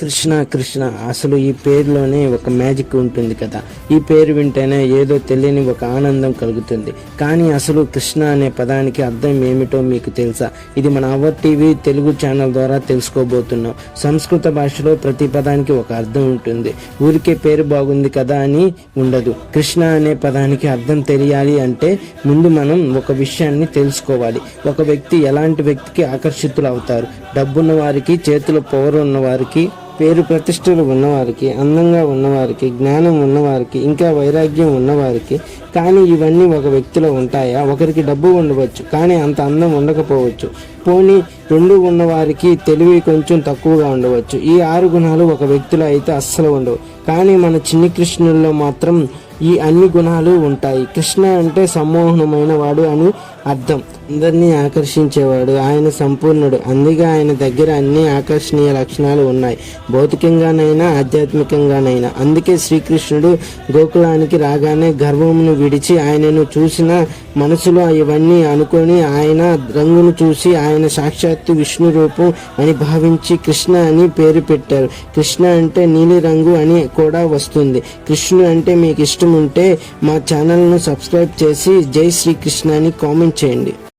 కృష్ణ కృష్ణ. అసలు ఈ పేరులోనే ఒక మ్యాజిక్ ఉంటుంది కదా. ఈ పేరు వింటేనే ఏదో తెలియని ఒక ఆనందం కలుగుతుంది. కానీ అసలు కృష్ణ అనే పదానికి అర్థం ఏమిటో మీకు తెలుసా? ఇది మన అవర్ టీవీ తెలుగు ఛానల్ ద్వారా తెలుసుకోబోతున్నాం. సంస్కృత భాషలో ప్రతి పదానికి ఒక అర్థం ఉంటుంది. ఊరికే పేరు బాగుంది కదా అని ఉండదు. కృష్ణ అనే పదానికి అర్థం తెలియాలి అంటే ముందు మనం ఒక విషయాన్ని తెలుసుకోవాలి. ఒక వ్యక్తి ఎలాంటి వ్యక్తికి ఆకర్షితులు అవుతారు? డబ్బున్న వారికి చేతిలో పవర్ ఉన్న వారికి పేరు ప్రతిష్టలు ఉన్నవారికి అందంగా ఉన్నవారికి జ్ఞానం ఉన్నవారికి ఇంకా వైరాగ్యం ఉన్నవారికి కానీ ఇవన్నీ ఒక వ్యక్తిలో ఉంటాయా? ఒకరికి డబ్బు ఉండవచ్చు కానీ అంత అందం ఉండకపోవచ్చు. పోనీ రెండు ఉన్నవారికి తెలివి కొంచెం తక్కువగా ఉండవచ్చు. ఈ ఆరు గుణాలు ఒక వ్యక్తిలో అయితే అస్సలు ఉండవు. కానీ మన చిన్ని కృష్ణుల్లో మాత్రం ఈ అన్ని గుణాలు ఉంటాయి. కృష్ణ అంటే సమ్మోహనమైన వాడు అని అర్థం. అందరినీ ఆకర్షించేవాడు ఆయన సంపూర్ణుడు. అందుకే ఆయన దగ్గర అన్ని ఆకర్షణీయ లక్షణాలు ఉన్నాయి. భౌతికంగానైనా ఆధ్యాత్మికంగానైనా. అందుకే శ్రీకృష్ణుడు గోకులానికి రాగానే గర్వమును విడిచి ఆయనను చూసిన మనసులో ఇవన్నీ అనుకొని ఆయన రంగును చూసి ఆయన సాక్షాత్తు విష్ణు రూపం అని భావించి కృష్ణ అని పేరు పెట్టారు. కృష్ణ అంటే నీలి రంగు అని కూడా వస్తుంది. కృష్ణుడు అంటే మీకు ఇష్టం ఉంటే మా ఛానల్ను సబ్స్క్రైబ్ చేసి జై శ్రీకృష్ణ అని కామెంట్ చేయండి.